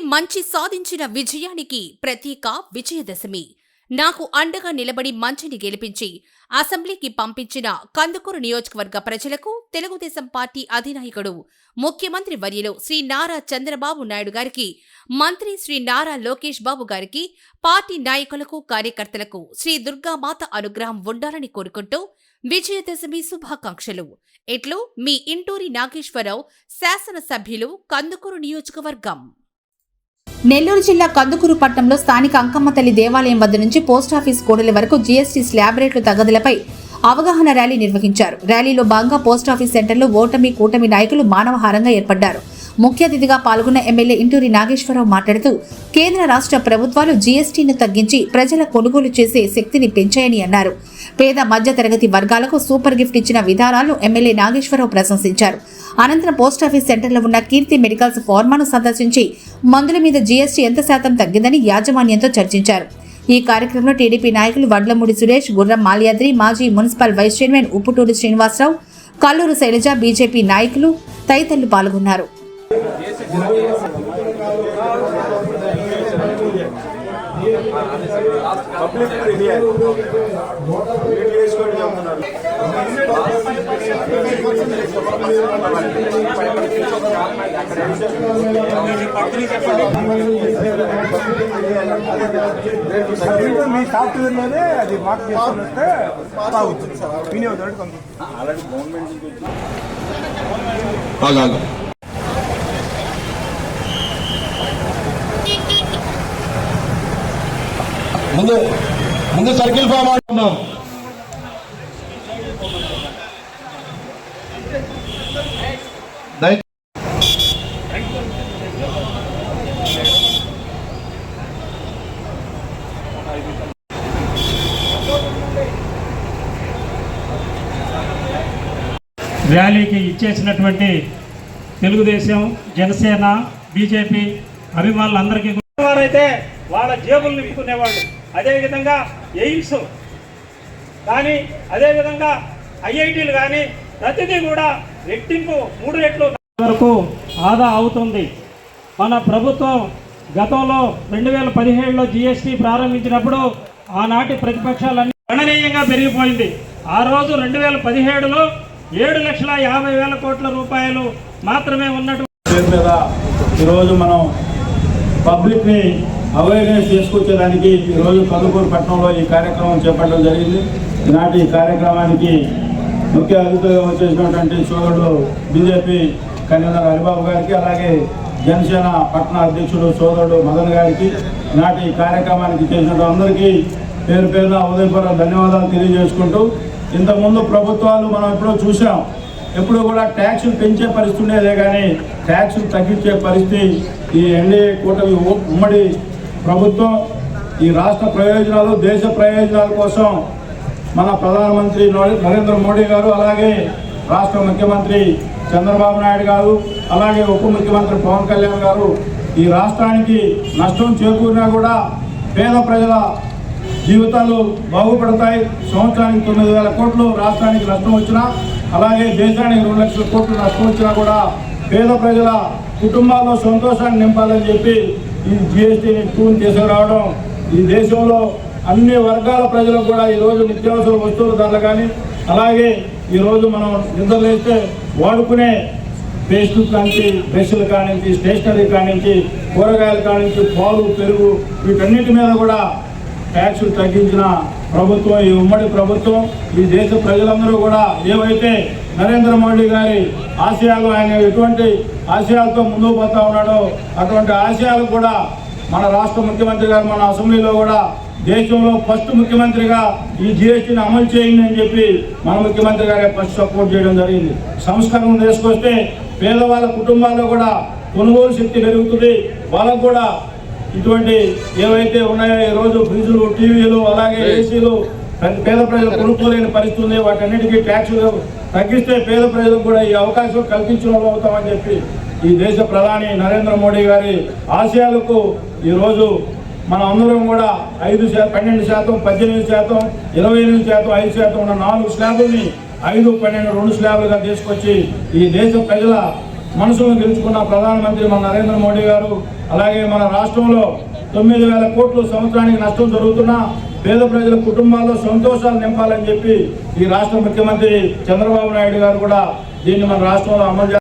మంచి సాధించిన విజయానికి ప్రతీక విజయదశమి. నాకు అండగా నిలబడి మంచిని గెలిపించి అసెంబ్లీకి పంపించిన కందుకూరు నియోజకవర్గ ప్రజలకు తెలుగుదేశం పార్టీ అధినాయకుడు ముఖ్యమంత్రి వర్యలో శ్రీ నారా చంద్రబాబు నాయుడు గారికి మంత్రి శ్రీ నారా లోకేష్ బాబు గారికి పార్టీ నాయకులకు కార్యకర్తలకు శ్రీ దుర్గామాత అనుగ్రహం ఉండాలని కోరుకుంటూ విజయదశమి శుభాకాంక్షలు. ఇట్లు మీ ఇంటూరి నాగేశ్వరరావు శాసనసభ్యులు కందుకూరు నియోజకవర్గం. నెల్లూరు జిల్లా కందుకూరు పట్టణంలో స్థానిక అంకమ్మ తల్లి దేవాలయం వద్ద నుంచి పోస్టాఫీస్ కూడలి వరకు జీఎస్టీ స్లాబ్ రేట్లు తగ్గదులపై అవగాహన ర్యాలీ నిర్వహించారు. ర్యాలీలో భాగంగా పోస్టాఫీస్ సెంటర్లో ఓటమి కూటమి నాయకులు మానవహారంగా ఏర్పడ్డారు. ముఖ్య అతిథిగా పాల్గొన్న ఎమ్మెల్యే ఇంటూరి నాగేశ్వరరావు మాట్లాడుతూ కేంద్ర రాష్ట్ర ప్రభుత్వాలు జీఎస్టీని తగ్గించి ప్రజల కొనుగోలు చేసే శక్తిని పెంచాయని అన్నారు. పేద మధ్యతరగతి వర్గాలకు సూపర్ గిఫ్ట్ ఇచ్చిన విధానాలను ఎమ్మెల్యే నాగేశ్వరరావు ప్రశంసించారు. అనంతరం పోస్టాఫీస్ సెంటర్లో ఉన్న కీర్తి మెడికల్స్ ఫార్మాను సందర్శించి మందుల మీద జీఎస్టీ ఎంత శాతం తగ్గిందని యాజమాన్యంతో చర్చించారు. ఈ కార్యక్రమంలో టీడీపీ నాయకులు వడ్లమూడి సురేష్ గుర్రం మాల్యాద్రి మాజీ municipal vice chairman Upputuri Srinivasarao Kalluru Sailaja BJP నాయకులు తదితరులు పాల్గొన్నారు. పబ్లిక్ రెడీ మీట్ చేసుకోండి చెప్తున్నారు మీ సాఫ్ట్వేర్ లోనే అది మార్క్ చేసుకుని వస్తే బాగుంటుంది వినియోగదారుడు కొంత ఆల్రెడీ గవర్నమెంట్ ముందు ముందు సర్కిల్ ఫామ్ ఆడుతున్నాం ర్యాలీకి ఇచ్చేసినటువంటి తెలుగుదేశం జనసేన బీజేపీ అభిమానులందరికీ కూడా వారైతే వాళ్ళ జేబులు నింపుకునేవాళ్ళు అదేవిధంగా ఎయిమ్స్ కానీ అదేవిధంగా ఐఐటీలు కానీ ప్రతిదీ కూడా రెట్టింపు మూడు రెట్లు వరకు ఆదా అవుతుంది. మన ప్రభుత్వం గతంలో రెండు వేల పదిహేడులో జిఎస్టీ ప్రారంభించినప్పుడు ఆనాటి ప్రతిపక్షాలన్నీ గణనీయంగా పెరిగిపోయింది. ఆ రోజు రెండు వేల పదిహేడులో ఏడు లక్షల యాభై వేల కోట్ల రూపాయలు మాత్రమే ఉన్నట్టు ఈరోజు మనం పబ్లిక్ని అవేర్నెస్ తీసుకొచ్చేదానికి ఈరోజు కందుకూరు పట్టణంలో ఈ కార్యక్రమం చేపట్టడం జరిగింది. ఈనాటి ఈ కార్యక్రమానికి ముఖ్య అతిథిగా వచ్చేసినటువంటి సోదరుడు బీజేపీ కన్వీనర్ హరిబాబు గారికి అలాగే జనసేన పట్టణ అధ్యక్షుడు సోదరుడు మదన్ గారికి ఈనాటి ఈ కార్యక్రమానికి చేసిన అందరికీ పేరు పేరున ఉదయపూర్వ ధన్యవాదాలు తెలియజేసుకుంటూ ఇంతకుముందు ప్రభుత్వాలు మనం ఎప్పుడో చూసాం ఎప్పుడు కూడా ట్యాక్సులు పెంచే పరిస్థితి ఉండేదే కానీ ట్యాక్సులు తగ్గించే పరిస్థితి ఈ ఎన్డీఏ కూటమి ఉమ్మడి ప్రభుత్వం ఈ రాష్ట్ర ప్రయోజనాలు దేశ ప్రయోజనాల కోసం మన ప్రధానమంత్రి నరేంద్ర మోడీ గారు అలాగే రాష్ట్ర ముఖ్యమంత్రి చంద్రబాబు నాయుడు గారు అలాగే ఉప ముఖ్యమంత్రి పవన్ కళ్యాణ్ గారు ఈ రాష్ట్రానికి నష్టం చేకూరినా కూడా పేద ప్రజల జీవితాలు బాగుపడతాయి. సంవత్సరానికి తొమ్మిది వేల కోట్లు రాష్ట్రానికి నష్టం వచ్చినా అలాగే దేశానికి రెండు లక్షల కోట్లు నష్టం వచ్చినా కూడా పేద ప్రజల కుటుంబాల్లో సంతోషాన్ని నింపాలని చెప్పి ఈ జిఎస్టీని టూన్ తీసుకురావడం ఈ దేశంలో అన్ని వర్గాల ప్రజలకు కూడా ఈరోజు నిత్యావసర వస్తువుల ధరలు కానీ అలాగే ఈరోజు మనం నిద్రలేస్తే వాడుకునే పేస్టు కానించి బ్రష్లు కానించి స్టేషనరీ కానించి కూరగాయలు కానించి పాలు పెరుగు వీటన్నిటి మీద కూడా ట్యాక్సులు తగ్గించిన ప్రభుత్వం ఈ ఉమ్మడి ప్రభుత్వం ఈ దేశ ప్రజలందరూ కూడా ఏవైతే నరేంద్ర మోడీ గారి ఆశయాలు ఆయన ఎటువంటి ఆశయాలతో ముందుకు పోతా ఉన్నాడో అటువంటి ఆశయాలు కూడా మన రాష్ట్ర ముఖ్యమంత్రి గారు మన అసెంబ్లీలో కూడా దేశంలో ఫస్ట్ ముఖ్యమంత్రిగా ఈ జిఎస్టీని అమలు చేయండి అని చెప్పి మన ముఖ్యమంత్రి గారే ఫస్ట్ సపోర్ట్ చేయడం జరిగింది. సంస్కరణ తీసుకొస్తే పేదవాళ్ళ కుటుంబాల్లో కూడా కొనుగోలు శక్తి పెరుగుతుంది. వాళ్ళకు కూడా ఇటువంటి ఏవైతే ఉన్నాయో ఈ రోజు ఫ్రిడ్జ్లు టీవీలు అలాగే ఏసీలు పేద ప్రజలు కొనుక్కోలేని పరిస్థితి ఉంది. వాటన్నిటికీ ట్యాక్సులు తగ్గిస్తే పేద ప్రజలకు కూడా ఈ అవకాశం కల్పించిన వాళ్ళు అవుతామని చెప్పి ఈ దేశ ప్రధాని నరేంద్ర మోడీ గారి ఆశయాలకు ఈరోజు మనం అందరం కూడా ఐదు శాతం పన్నెండు శాతం పద్దెనిమిది శాతం ఇరవై ఎనిమిది శాతం ఐదు శాతం ఉన్న నాలుగు స్లాబుల్ని ఐదు పన్నెండు రెండు స్లాబులుగా తీసుకొచ్చి ఈ దేశ ప్రజల మనసును గెలుచుకున్న ప్రధానమంత్రి మన నరేంద్ర మోడీ గారు అలాగే మన రాష్ట్రంలో తొమ్మిది వేల కోట్లు సంవత్సరానికి నష్టం జరుగుతున్నా పేద ప్రజల కుటుంబాల్లో సంతోషాలు నింపాలని చెప్పి ఈ రాష్ట్ర ముఖ్యమంత్రి చంద్రబాబు నాయుడు గారు కూడా దీన్ని మన రాష్ట్రంలో అమలు